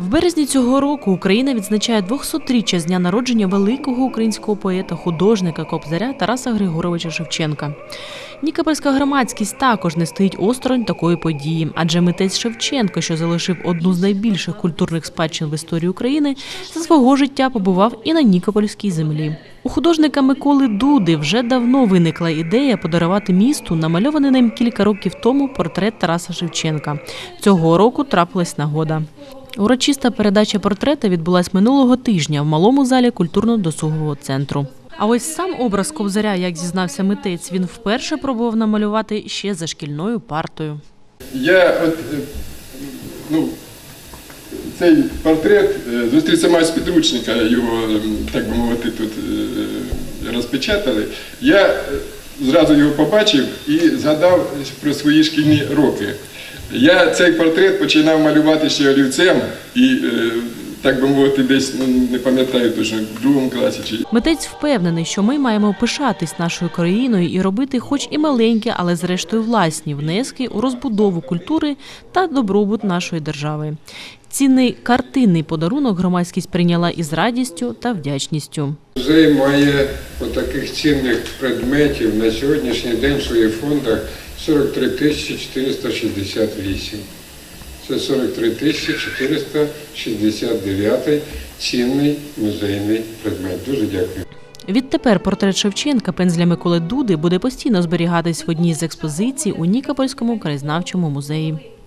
В березні цього року Україна відзначає 200-річчя з дня народження великого українського поета, художника, кобзаря Тараса Григоровича Шевченка. Нікопольська громадськість також не стоїть осторонь такої події, адже митець Шевченко, що залишив одну з найбільших культурних спадщин в історії України, за свого життя побував і на Нікопольській землі. У художника Миколи Дуди вже давно виникла ідея подарувати місту намальований ним кілька років тому портрет Тараса Шевченка. Цього року трапилась нагода. Урочиста передача портрета відбулась минулого тижня в малому залі культурно-досугового центру. А ось сам образ Кобзаря, як зізнався митець, він вперше пробував намалювати ще за шкільною партою. Я от, е, ну, цей портрет е, зустрів сама з підручника, його, е, так би мовити, тут е, розпечатали. Я зразу його побачив і згадав про свої шкільні роки. Я цей портрет починав малювати ще олівцем і, е, так би мовити, десь ну, не пам'ятаю точно, в другому класі чи Митець впевнений, що ми маємо пишатись нашою країною і робити, хоч і маленькі, але зрештою власні внески у розбудову культури та добробут нашої держави. Цінний картинний подарунок громадськість прийняла із радістю та вдячністю. Музей має таких цінних предметів на сьогоднішній день в своїх фондах 43 тисячі 468. Це 43 тисячі 469 цінний музейний предмет. Дуже дякую. Відтепер портрет Шевченка пензля Миколи Дуди буде постійно зберігатись в одній з експозицій у Нікопольському краєзнавчому музеї.